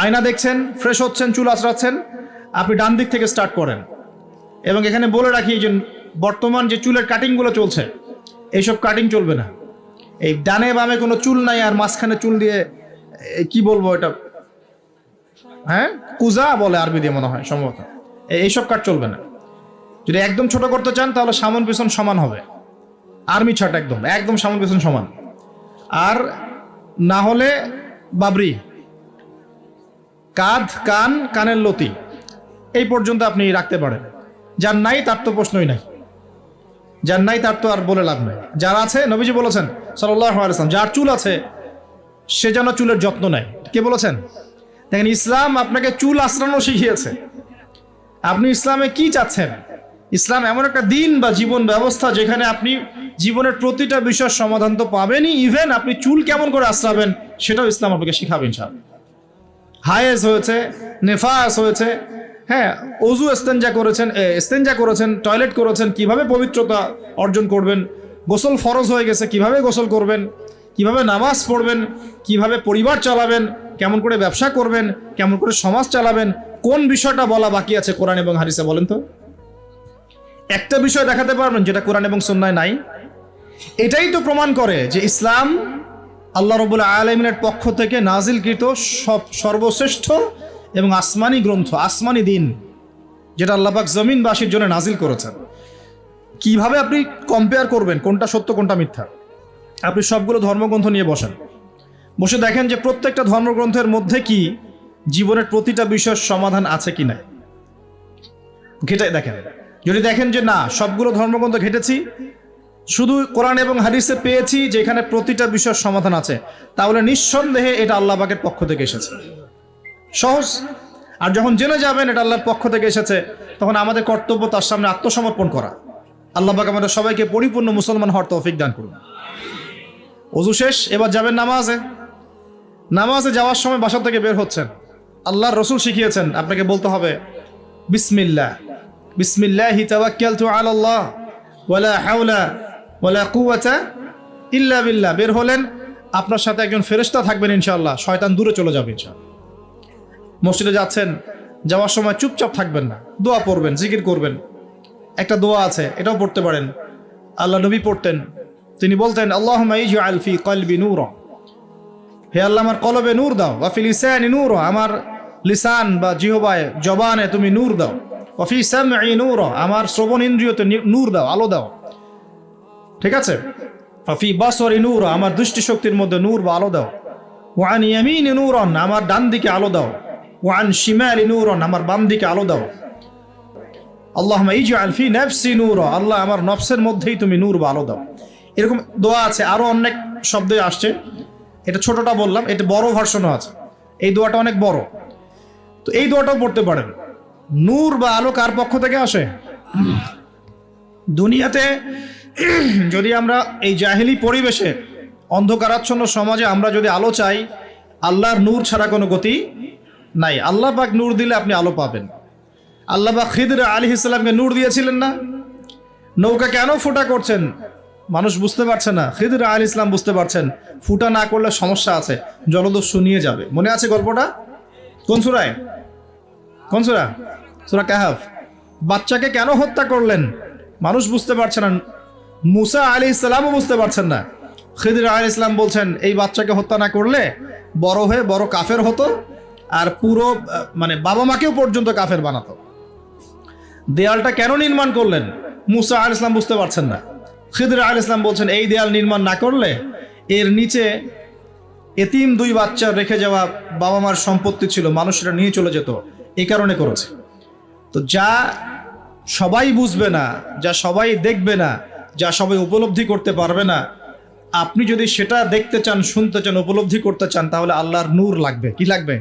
আয়না দেখছেন ফ্রেশ হচ্ছেন, চুল আঁচড়াচ্ছেন। আপনি ডান দিক থেকে স্টার্ট করেন। এবং এখানে বলে রাখি যে বর্তমান যে চুলের কাটিংগুলো চলছে, এইসব কাটিং চলবে না। এই ডানে বামে কোনো চুল নাই আর মাঝখানে চুল দিয়ে কি বলব এটা? হ্যাঁ? কুজা বলে আরবি দিয়ে মনে হয়, সম্ভবত। এইসব কাট চলবে না। যদি একদম ছোট করতে চান, তাহলে সামন পিছন সমান হবে। আর্মি ছাট একদম একদম সামন পিছন সমান। আর না হলে বাবরি। কাঁধ, কান, কানের লতি। এই পর্যন্ত আপনি রাখতে পারেন। যার নাই তার তো প্রশ্নই নাই। যার নাই তার তো আর বলে লাভ নাই। যার আছে, নবীজি বলেছেন সাল্লাম যার চুল আছে, সে যেন চুলের যত্ন নেয়। কে বলেছেন? দেখেন, ইসলাম আপনাকে চুল আশ্রানো শিখিয়েছে। আপনি ইসলামে কি চাচ্ছেন? ইসলাম এমন একটা দিন বা জীবন ব্যবস্থা যেখানে আপনি জীবনের প্রতিটা বিষয়ের সমাধান তো পাবেনই। ইভেন আপনি চুল কেমন করে আশ্রাবেন, সেটাও ইসলাম আপনাকে শিখাবেন সাহেব হায়েস হয়েছে, নেফাস হয়েছে হ্যাঁ অজু এস্তেঞ্জা করেছেন এস্তেঞ্জা করেছেন, টয়লেট করেছেন, কীভাবে পবিত্রতা অর্জন করবেন, গোসল ফরজ হয়ে গেছে, কীভাবে গোসল করবেন, কীভাবে নামাজ পড়বেন, কীভাবে পরিবার চালাবেন, কেমন করে ব্যবসা করবেন, কেমন করে সমাজ চালাবেন, কোন বিষয়টা বলা বাকি আছে কোরআন এবং হারিসে বলেন তো? একটা বিষয় দেখাতে পারবেন যেটা কোরআন এবং সন্ন্যায় নাই। এটাই তো প্রমাণ করে যে ইসলাম আল্লাহ রবুল্লা আলমিনের পক্ষ থেকে নাজিলকৃত সব সর্বশ্রেষ্ঠ এবং আসমানি গ্রন্থ, আসমানি দিন, যেটা আল্লাপাক জমিনবাসীর জন্য নাজিল করেছেন। কীভাবে আপনি কম্পেয়ার করবেন কোনটা সত্য, কোনটা মিথ্যা? আপনি সবগুলো ধর্মগ্রন্থ নিয়ে বসেন। বসে দেখেন যে প্রত্যেকটা ধর্মগ্রন্থের মধ্যে কি জীবনের প্রতিটা বিষয়ের সমাধান আছে কি না ঘেটে দেখেন। যদি দেখেন যে না, সবগুলো ধর্মগ্রন্থ ঘেটেছি শুধু কোরআন এবং হাদিসে পেয়েছি যেখানে প্রতিটা বিষয়ের সমাধান আছে। তাহলে নিঃসন্দেহে এটা আল্লাহ পাকের পক্ষ থেকে এসেছে। সহজ। আর যখন জেনে যাবেন এটা আল্লাহর পক্ষ থেকে এসেছে, তখন আমাদের কর্তব্য তার সামনে আত্মসমর্পণ করা। আল্লাহ পাক আমাদের সবাইকে পরিপূর্ণ মুসলমান হওয়ার তৌফিক দান করুন। অজু শেষ, এবার যাবেন নামাজে। নামাজে যাওয়ার সময় বাসা থেকে বের হচ্ছেন। আল্লাহর রসুল শিখিয়েছেন, আপনাকে বলতে হবে, বিসমিল্লাহ। বিসমিল্লাহি তাওয়াক্কালতু আলাল্লাহ। ওয়ালা হাওলা ওয়ালা কুওয়াতা ইল্লা বিল্লা বের হলেন, আপনার সাথে একজন ফেরেশতা থাকবেন ইনশাল্লাহ শয়তান দূরে চলে যাবে মসজিদে যাচ্ছেন, যাওয়ার সময় চুপচাপ থাকবেন না। দোয়া পড়বেন, জিকির করবেন। একটা দোয়া আছে, এটাও পড়তে পারেন। আল্লাহ নবী পড়তেন, তিনি বলতেন আল্লাহ আলফি কলবি নূর। হে আল্লাহ, আমার কলবে নূর দাও। ওয়াফি লিসানি নূর। আমার লিসান বা জিহবায়, জবানে তুমি নূর দাও। ওয়াফি সামঈ নূর। আমার শ্রবণ ইন্দ্রিয়তে নূর দাও, আলো দাও। ঠিক আছে? ওয়াফি বাসরি নূর, আমার দৃষ্টিশক্তির মধ্যে নূর বা আলো দাও। ওয়ান ইয়ামিনি নূরন, আমার ডান দিকে আলো দাও। ওয়ান শিমালি নূরন, আমার বাম দিকে আলো দাও। আল্লাহ ইজআল ফি নাফসি নূর, আল্লাহ আমার নফসের মধ্যেই তুমি নূর বা আলো দাও। এরকম দোয়া আছে, আরও অনেক শব্দ আসছে। এটা ছোটটা বললাম, এটা বড় ভার্সনও আছে। এই দোয়াটা অনেক বড়। তো এই দোয়াটাও পড়তে পারেন। নূর বা আলো কার পক্ষ থেকে আসে? দুনিয়াতে যদি আমরা এই জাহেলি পরিবেশে অন্ধকারাচ্ছন্ন সমাজে আমরা যদি আলো চাই, আল্লাহর নূর ছাড়া কোনো গতি নাই। আল্লাহ পাক নূর দিলে আপনি আলো পাবেন। আল্লাহ পাক খিদর আলী ইসলামকে নূর দিয়েছিলেন না। নৌকা কেন ফুটা করছেন? মানুষ বুঝতে পারছে না। খিদর আলী ইসলাম বুঝতে পারছেন। ফুটা না করলে সমস্যা আছে। জলদস্যু নিয়ে যাবে। মনে আছে গল্পটা? কোন সুরায়? কোন সুরা? সুরা কাহাফ। বাচ্চাকে কেন হত্যা করলেন? মানুষ বুঝতে পারছে না। মুসা আলী ইসলামও বুঝতে পারছেন না। খিদির আলী ইসলাম বলছেন, এই বাচ্চাকে হত্যা না করলে বড় হয়ে বড় কাফের হতো আর পুরো মানে বাবা মাকেও পর্যন্ত কাফের বানাতো। দেয়ালটা কেন নির্মাণ করলেন? মুসা আল ইসলাম বুঝতে পারছেন না। খিদির আল ইসলাম বলছেন, এই দেয়াল নির্মাণ না করলে এর নিচে এতিম দুই বাচ্চা রেখে যাওয়া বাবা মার সম্পত্তি ছিল, মানুষেরা নিয়ে চলে যেত। এই কারণে করেছে। তো যা সবাই বুঝবে না, যা সবাই দেখবে না যা সবাই উপলব্ধি করতে পারবে না। আপনি যদি সেটা দেখতে চান, শুনতে চান, উপলব্ধি করতে চান, তাহলে আল্লাহর নূর লাগবে। কি লাগবে?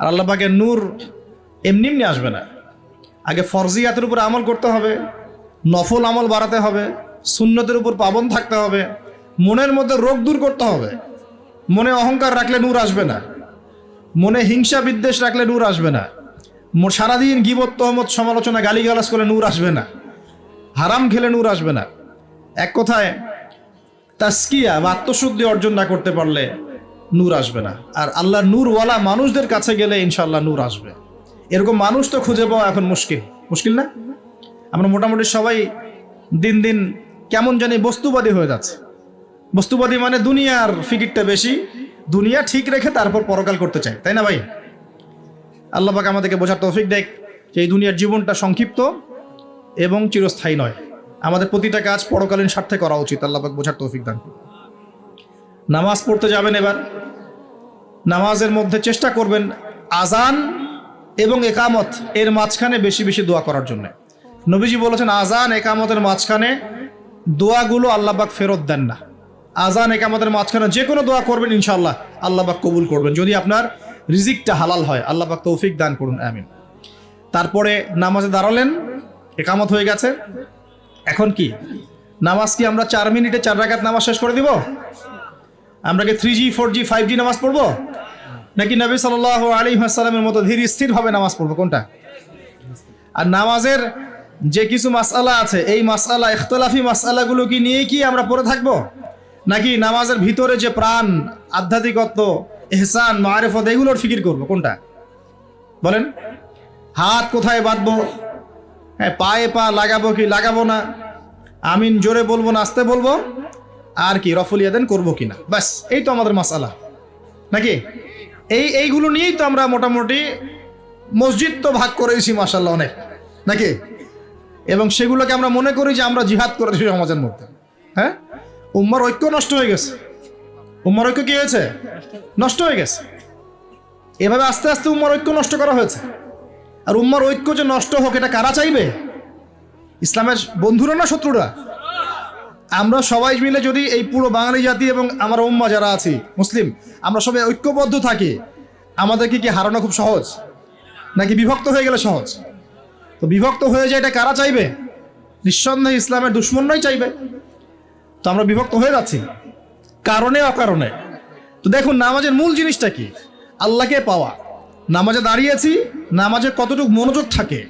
আর আল্লাহ পাকের নূর এমনি এমনি আসবে না। আগে ফরজিয়াতের উপর আমল করতে হবে, নফল আমল বাড়াতে হবে, সুন্নতের উপর পাবন থাকতে হবে, মনের মধ্যে রোগ দূর করতে হবে। মনে অহংকার রাখলে নূর আসবে না। মনে হিংসা বিদ্বেষ রাখলে নূর আসবে না। সারাদিন গিবত, তহমত, সমালোচনা, গালিগালাজ করে নূর আসবে না। হারাম খেলে নূর আসবে না। এক কথায় তাস্কিয়া বা আত্মশুদ্ধি অর্জন না করতে পারলে নূর আসবে না। আর আল্লাহ নূরওয়ালা মানুষদের কাছে গেলে ইনশাল্লাহ নূর আসবে। এরকম মানুষ তো খুঁজে পাওয়া এখন মুশকিল। মুশকিল না? আমরা মোটামুটি সবাই দিন দিন কেমন জানি বস্তুবাদী হয়ে যাচ্ছে। বস্তুবাদী মানে দুনিয়ার ফিকিরটা বেশি। দুনিয়া ঠিক রেখে তারপর পরকাল করতে চাই তাই না ভাই? আল্লাহ পাক আমাদেরকে বোঝার তৌফিক দেখ যে এই দুনিয়ার জীবনটা সংক্ষিপ্ত। এবং চিরস্থায়ী নয়। আমাদের প্রতিটা কাজ পরকালীন স্বার্থে করা উচিত। আল্লাপাক বোঝার তৌফিক দান নামাজ পড়তে যাবেন এবার। নামাজের মধ্যে চেষ্টা করবেন আজান এবং একামত এর মাঝখানে বেশি বেশি দোয়া করার জন্য। নবীজি বলেছেন, আজান, একামতের মাঝখানে দোয়াগুলো আল্লাহবাক ফেরত দেন না। আজান, একামতের মাঝখানে যে কোনো দোয়া করবেন, ইনশাআল্লাহ আল্লাহবাক কবুল করবেন। যদি আপনার রিজিকটা হালাল হয় আল্লাহবাক তৌফিক দান করুন, আমিন। তারপরে নামাজে দাঁড়ালেন। একামত হয়ে গেছে। এখন কি? নামাজ কি আমরা চার মিনিটে চার রাকাত নামাজ শেষ করে দিব? আমরা কি three G four G five G নামাজ পড়ব? নাকি নবী সাল আলী সাল্লামের মতো ধীর স্থিরভাবে নামাজ পড়ব? কোনটা? আর নামাজের যে কিছু মাসআলা আছে, এই মাসআলা, ইখতলাফি মাসআলাগুলো কি নিয়ে কি আমরা পড়ে থাকব? নাকি নামাজের ভিতরে যে প্রাণ, আধ্যাত্মিকত্ব এহসান মারেফত, এগুলোর ফিকির করব? কোনটা? বলেন। হাত কোথায় বাঁধবো? হ্যাঁ পায়ে পা লাগাবো কি লাগাবো না? আমিন জোরে বলব না আসতে বলব। আর কি রফল ইয়াদেন করব কি না ব্যাস, এই তো আমাদের মাসালা। নাকি? এই, এইগুলো নিয়েই তো আমরা মোটামুটি মসজিদ তো ভাগ করেছি মাসাল্লাহ অনেক। নাকি? এবং সেগুলোকে আমরা মনে করি যে আমরা জিহাদ করেছি সমাজের মধ্যে। হ্যাঁ? উম্মার ঐক্য নষ্ট হয়ে গেছে। উম্মার ঐক্য কি হয়েছে? নষ্ট হয়ে গেছে। এভাবে আস্তে আস্তে উম্মার ঐক্য নষ্ট করা হয়েছে। আর উম্মার ঐক্য যে নষ্ট হোক, এটা কারা চাইবে? ইসলামের বন্ধুরা না শত্রুরা? আমরা সবাই মিলে যদি এই পুরো বাঙালি জাতি এবং আমার উম্মা যারা আছি, মুসলিম, আমরা সবাই ঐক্যবদ্ধ থাকি, আমাদেরকে কি হারানো খুব সহজ? নাকি বিভক্ত হয়ে গেলে সহজ? তো বিভক্ত হয়ে যায়, এটা কারা চাইবে? নিঃসন্দেহে ইসলামের দুশ্মনরাই চাইবে। তো আমরা বিভক্ত হয়ে যাচ্ছি। কারণে অকারণে? তো দেখুন, নামাজের মূল জিনিসটা কি? আল্লাহকে পাওয়া। নামাজে দাঁড়িয়েছি, নামাজে কতটুকু মনোযোগ থাকে,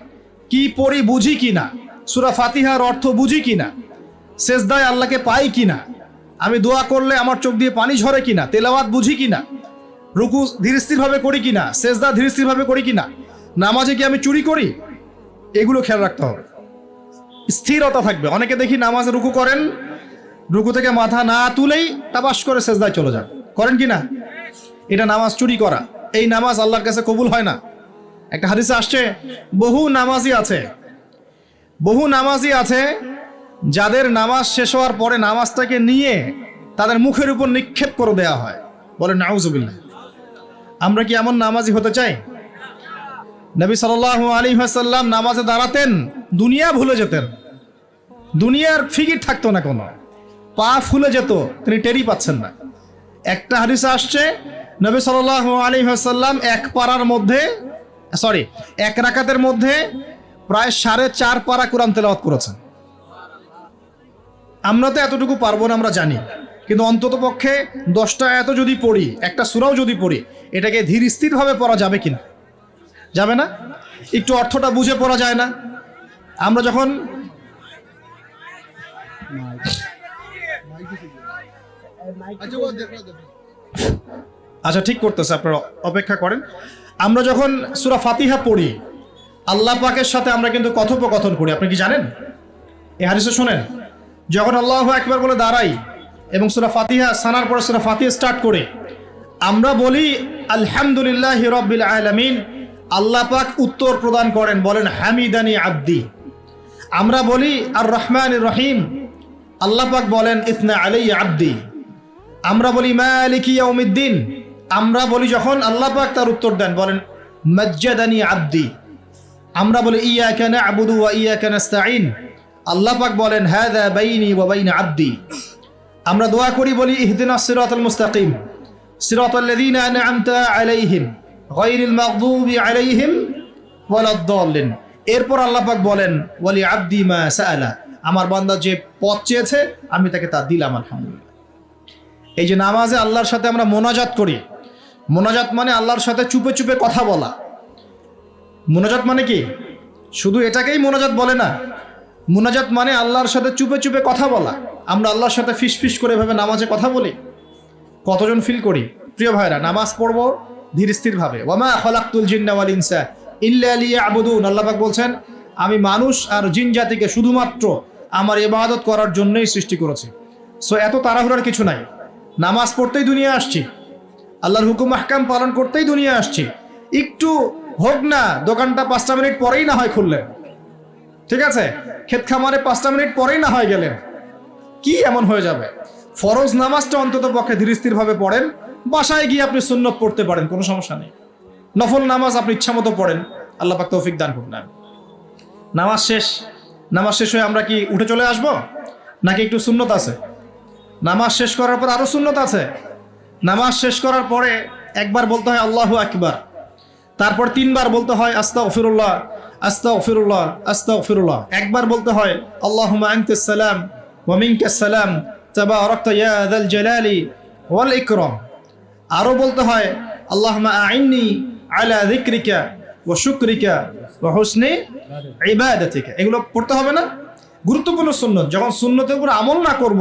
কি পড়ি বুঝি কি না, সুরা ফাতিহার অর্থ বুঝি কি না শেষদায় আল্লাহকে পাই কি না, আমি দোয়া করলে আমার চোখ দিয়ে পানি ঝরে কিনা তেলাওয়াত বুঝি কিনা রুকু ধীরস্থিরভাবে করি কি কিনা শেষদা ধীরস্থিরভাবে করি কিনা নামাজে কি আমি চুরি করি, এগুলো খেয়াল রাখতে হবে। স্থিরতা থাকবে। অনেকে দেখি নামাজে রুকু করেন, রুকু থেকে মাথা না তুলেই টাবাস করে শেষদায় চলে যান। করেন কি না? এটা নামাজ চুরি করা। এই নামাজ আল্লাহর কাছে কবুল হয় না। একটা হাদিসে আসছে, বহু নামাজি আছে। বহু নামাজি আছে, যাদের নামাজ শেষ হওয়ার পরে নামাজটাকে নিয়ে তাদের মুখের উপর নিক্ষেপ করে দেওয়া হয়। বলে, নাউজুবিল্লাহ। আমরা কি এমন নামাজি হতে চাই? নবী সাল আলী সাল্লাম নামাজে দাঁড়াতেন, দুনিয়া ভুলে যেতেন। দুনিয়ার ফিকির থাকতো না কোনো। পা ফুলে যেত, তিনি টেরি পাচ্ছেন না। একটা হাদিসে আসছে নবী সাল আলী সাল্লাম এক পাড়ার মধ্যে সরি এক রাকাতের মধ্যে প্রায় সাড়ে চার পারা কোরআন তেলাওয়াত করেছেন। আমরা তো এতটুকু পারব না, আমরা জানি। কিন্তু অন্তত পক্ষে দশটা এত যদি পড়ি, একটা সুরাও যদি পড়ি, এটাকে ধীর স্থিরভাবে পড়া যাবে কিনা? যাবে না? একটু অর্থটা বুঝে পড়া যায় না? আমরা যখন আচ্ছা ঠিক করতেছে, আপনারা অপেক্ষা করেন। আমরা যখন সুরা ফাতিহা পড়ি, আল্লাহ পাকের সাথে আমরা কিন্তু কথোপকথন করি। আপনি কি জানেন? এ হাদিসে শোনেন? যখন আল্লাহ একবার বলে দাঁড়াই এবং সুরা ফাতিহা সানার পরে সুরা ফাতিহা স্টার্ট করে, আমরা বলি, আলহামদুলিল্লাহ রব্বিল আলামিন। আল্লাহ পাক উত্তর প্রদান করেন, বলেন, হামিদানি আব্দি। আমরা বলি আর রহমান রহিম। আল্লাহ পাক বলেন ইতনা আলাই আব্দি। আমরা বলি, মালিক ইয়াউমিদ্দিন। আমরা বলি যখন আল্লাহ পাক তার উত্তর দেন, বলেন, মজ্জাদানি আব্দি। আমরা বলি ইয়া কেন আবুদু ওয়া ইয়া কেন নাস্তাইন আল্লাহ পাক বলেন হাদা বাইনি ওয়া বাইনা আব্দি। আমরা দোয়া করি, বলি, ইহদিনা সিরাতাল মুস্তাকিম। সিরাতাল লাযিনা আন'আমতা আলাইহিম, গায়রিল মাগদুবি আলাইহিম ওয়ালাদ-দাল্লিন এরপর আল্লাহ পাক বলেন, ওয়ালি আব্দি মা সাআলা। আমার বান্দা যে পথ চেয়েছে, আমি তাকে তা দিলাম, আলহামদুলিল্লাহ। এই যে নামাজে আল্লাহর সাথে আমরা মোনাজাত করি মোনাজাত মানে আল্লাহর সাথে চুপে চুপে কথা বলা। মোনাজাত মানে কি? শুধু এটাকেই মোনাজাত বলে না। মোনাজাত মানে আল্লাহর সাথে চুপে চুপে কথা বলা। আমরা আল্লাহর সাথে ফিস ফিস করে এভাবে নামাজে কথা বলি। কতজন ফিল করি? প্রিয় ভাইরা, নামাজ পড়ব ধীর স্থির ভাবে। ওয়ামা খলাক্তুল জিন্না ওয়াল ইনসা ইল্লা লিয়াবুদুন। আল্লাহ পাক বলছেন, আমি মানুষ আর জিন জাতিকে শুধুমাত্র আমার ইবাদত করার জন্যই সৃষ্টি করেছি। সো এত তাড়াহুড়ার কিছু নাই। নামাজ পড়তেই দুনিয়া আসছি। আল্লাহর হুকুম আহকাম পালন করতেই দুনিয়া আসছি। একটু হোক না, দোকানটা পাঁচটা মিনিট পরেই না হয় খুললেন। ঠিক আছে? ক্ষেত খামারে পাঁচটা মিনিট পরেই না হয় গেলেন। কি এমন হয়ে যাবে? ফরজ নামাজটা অন্তত পক্ষে ধীর স্থির ভাবে পড়েন, বাসায় গিয়ে আপনি সুন্নত পড়তে পারেন, কোনো সমস্যা নেই। নফল নামাজ আপনি ইচ্ছা মতো পড়েন, আল্লাহ পাক তৌফিক দান করুন। নামাজ শেষ। নামাজ শেষ হয়ে আমরা কি উঠে চলে আসব? নাকি একটু সুন্নত আছে? নামাজ শেষ করার পর আরও সুন্নত আছে? নামাজ শেষ করার পরে একবার বলতে হয় আল্লাহু আকবার। তারপর তিনবার বলতে হয় আস্তা ওফিরুল্লাহ আস্তা ওফিরুল্লাহ আস্তা ওফিরুল্লাহ একবার বলতে হয় আল্লাহ সালাম ওয়ামিনকাসালাম তাবা ইয়াদাল জালালি ওয়াল ইকরম। আরও বলতে হয় আল্লাহ আইনি আলা দিক্রিকা ও শুক্রিকা ও হুসনে ইবাদাতিকা। এগুলো পড়তে হবে না? গুরুত্বপূর্ণ সুন্নত। যখন সুন্নতের উপর আমল না করব,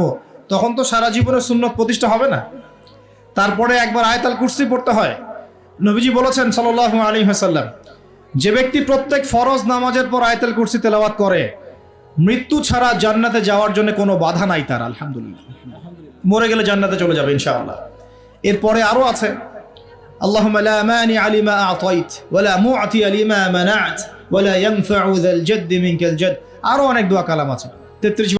তখন তো সারা জীবনে সুন্নত প্রতিষ্ঠা হবে না। তারপরে একবার আয়তাল কুর্সি পড়তে হয়। নবীজি বলেছেন সাল্লাহ আলী হাসাল্লাম যে ব্যক্তি প্রত্যেক ফরজ নামাজের পর আয়তাল কুর্সি তেলাওয়াত করে, মৃত্যু ছাড়া জান্নাতে যাওয়ার জন্য কোনো বাধা নাই তার, আলহামদুলিল্লাহ। মরে গেলে জান্নাতে চলে যাবে ইনশাআল্লাহ। এরপরে আরও আছে আল্লাহ আরও অনেক দোয়া কালাম আছে। তেত্রিশ